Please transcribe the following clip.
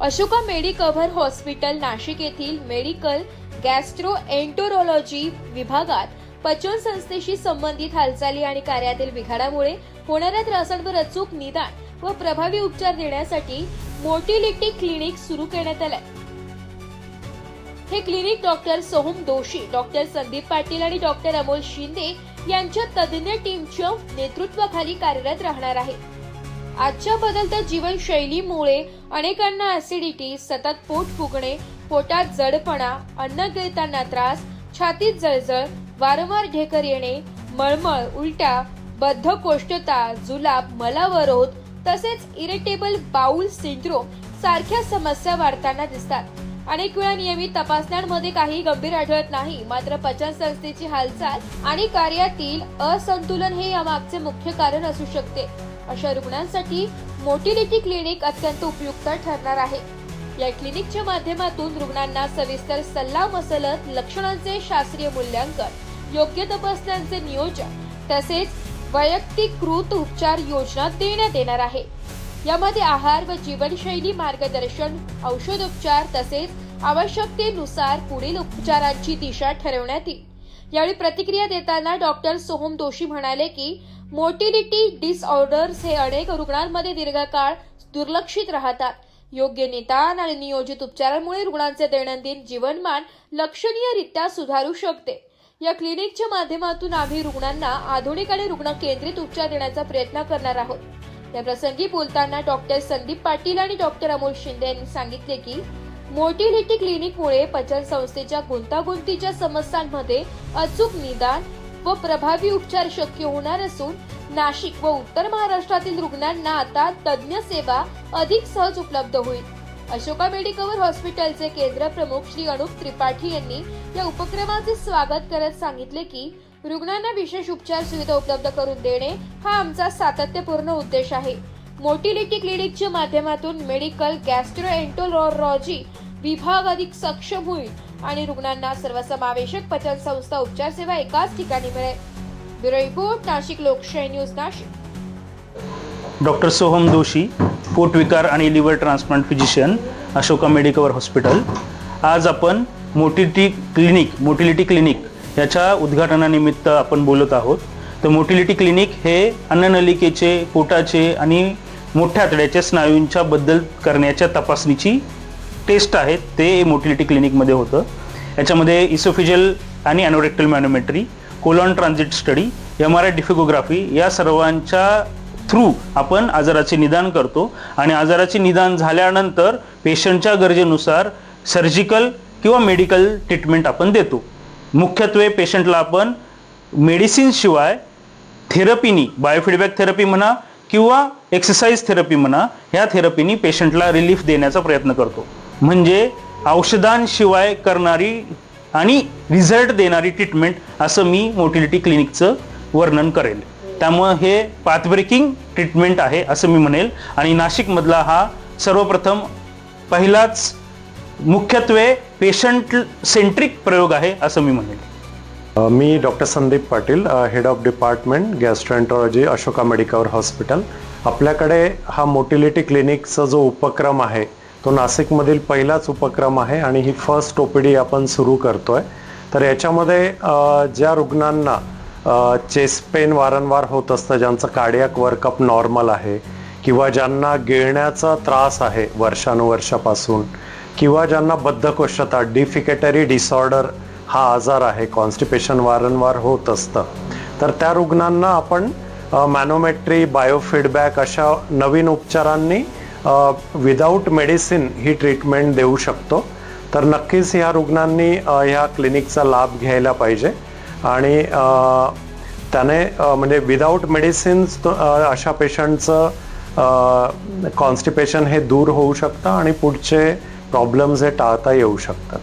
Ashoka Medicover hospital Nashik येथील medical gastro एंटोरोलॉजी विभागात पचन संस्थेशी संबंधित हालचाली आणि कार्यातील बिघाडामुळे होणाऱ्या त्रासांवर अचूक निदान व प्रभावी उपचार देण्यासाठी मोटिलिटी क्लिनिक सुरू करण्यात आलंय. हे clinic doctor Soham Doshi doctor Sandeep Patil आणि डॉक्टर अमोल शिंदे यांच्या तज्ज्ञ टीमच्या नेतृत्वाखाली कार्यरत राहणार आहे. आजच्या बदलत्या जीवनशैलीमुळे अनेकांना ऍसिडिटी सतत पोट फुगणे पोटात जडपणा अन्न गिळताना त्रास छातीत जळजळ वारंवार ढेकर येणे मळमळ उलट्या बद्धकोष्ठता जुलाब मलावरोध तसेच इरिटेबल बाउल सिंड्रोम सारख्या समस्या वाढताना दिसतात. अनेक वेळा नियमित तपासण्यांमध्ये काही गंभीर आढळत नाही मात्र पचन संस्थेची हालचाल आणि कार्यातील असंतुलन हे यामागचे मुख्य कारण असू शकते. अशा रुग्णांसाठी मोटिलिटी क्लिनिक अत्यंत उपयुक्त ठरणार आहे. या क्लिनिकच्या माध्यमातून रुग्णांना सविस्तर सल्ला मसलत लक्षणांचे शास्त्रीय मूल्यांकन योग्य तपासण्यांचे नियोजन तसेच वैयक्तिकृत उपचार योजना देण्यात येणार आहे. यामध्ये आहार व जीवनशैली मार्गदर्शन औषधोपचार तसेच आवश्यकतेनुसार पुढील उपचारांची दिशा ठरवण्यात येईल. यावेळी प्रतिक्रिया देताना डॉक्टर सोहम दोशी म्हणाले की मोटिलिटी डिसऑर्डर्स हे अनेक रुग्णांमध्ये दीर्घकाळ दुर्लक्षित राहतात. योग्य निदान आणि नियोजित उपचारांमुळे रुग्णांचे दैनंदिन जीवनमान लक्षणीयरित्या सुधारू शकते. या क्लिनिकच्या माध्यमातून आम्ही रुग्णांना आधुनिक आणि रुग्ण केंद्रित उपचार देण्याचा प्रयत्न करणार आहोत. या प्रसंगी बोलताना डॉक्टर संदीप पाटील आणि डॉक्टर अमोल शिंदे यांनी सांगितले की मोर्टिलिटी क्लिनिकमुळे पचन संस्थेच्या गुंतागुंतीच्या समस्यांमध्ये अचूक निदान व प्रभावी उपचार शक्य होणार असून नाशिक व उत्तर महाराष्ट्रातील रुग्णांना आता तज्ज्ञ सेवा अधिक सहज उपलब्ध होईल. अशोका मेडिकवर हॉस्पिटलचे केंद्र प्रमुख श्री अनुप त्रिपाठी यांनी या उपक्रमाचे स्वागत करत सांगितले की रुग्णांना विशेष उपचार सुविधा उपलब्ध करून देणे हा आमचा सातत्यपूर्ण उद्देश आहे. मोटिलिटी क्लिनिकच्या माध्यमातून मेडिकल गॅस्ट्रोएंटोलॉजी विभाग अधिक सक्षम होईल आणि रुग्णांना सर्वसमावेशक पचन संस्था उपचार सेवा एकाच ठिकाणी मिळेल. Bureau report Nashik Lokshahi news Nashik. Doctor Soham Doshi पोटविकार आणि liver transplant physician Ashoka Medicover hospital. आज आपण मोटिलिटी क्लिनिक मोटिलिटी क्लिनिक याच्या उद्घाटनानिमित्त आपण बोलत आहोत. तर मोटिलिटी क्लिनिक हे अन्ननलिकेचे पोटाचे आणि मोठ्या आतड्याच्या स्नायूंच्या बद्दल करण्याच्या तपासणीची टेस्ट आहेत ते मोटिलिटी क्लिनिकमध्ये होतं. याच्यामध्ये इसोफिजल आणि anorectal manometry colon transit study M R I defecography या सर्वांच्या थ्रू आपण आजाराचे निदान करतो आणि आजाराचे निदान झाल्यानंतर पेशंटच्या गरजेनुसार सर्जिकल किंवा मेडिकल ट्रीटमेंट आपण देतो. मुख्यत्वे पेशंटला आपण मेडिसिनशिवाय थेरपीनी बायोफीडबॅक थेरपी म्हणा किंवा एक्सरसाइज थेरपी म्हणा ह्या थेरपीनी पेशंटला रिलीफ देण्याचा प्रयत्न करतो. म्हणजे औषधांशिवाय करणारी आणि रिझल्ट देणारी ट्रीटमेंट असं मी मोटिलिटी क्लिनिकचं वर्णन करेल. त्यामुळं हे पाथब्रेकिंग ट्रीटमेंट आहे असं मी म्हणेल. आणि नाशिकमधला हा सर्वप्रथम पहिलाच मुख्यत्वे पेशंट सेंट्रिक प्रयोग आहे असं मी म्हणेल. मी doctor Sandeep Patil head of department gastroenterology Ashoka Medicover hospital आपल्याकडे हा मोटिलिटी क्लिनिकचा जो उपक्रम आहे तो नाशिकमधील पहिलाच उपक्रम आहे आणि ही फर्स्ट ओ पी डी आपण सुरू करतो आहे तर याच्यामध्ये ज्या रुग्णांना चेस्ट पेन वारंवार होत असतं ज्यांचं कार्डियाक वर्कअप नॉर्मल आहे किंवा ज्यांना गिळण्याचा त्रास आहे वर्षानुवर्षापासून किंवा ज्यांना बद्धकोष्ठता डिफिकेटरी डिसऑर्डर हा आजार आहे कॉन्स्टिपेशन वारंवार होत असतं तर त्या रुग्णांना आपण मॅनोमेट्री बायोफीडबॅक अशा नवीन उपचारांनी विदाऊट मेडिसिन ही ट्रीटमेंट देऊ शकतो. तर नक्कीच ह्या रुग्णांनी ह्या क्लिनिकचा लाभ घ्यायला पाहिजे. आणि त्याने म्हणजे विदाऊट मेडिसिन्स अशा पेशंटचं कॉन्स्टिपेशन हे दूर होऊ शकतं आणि पुढचे प्रॉब्लेम्स हे टाळता येऊ शकतात.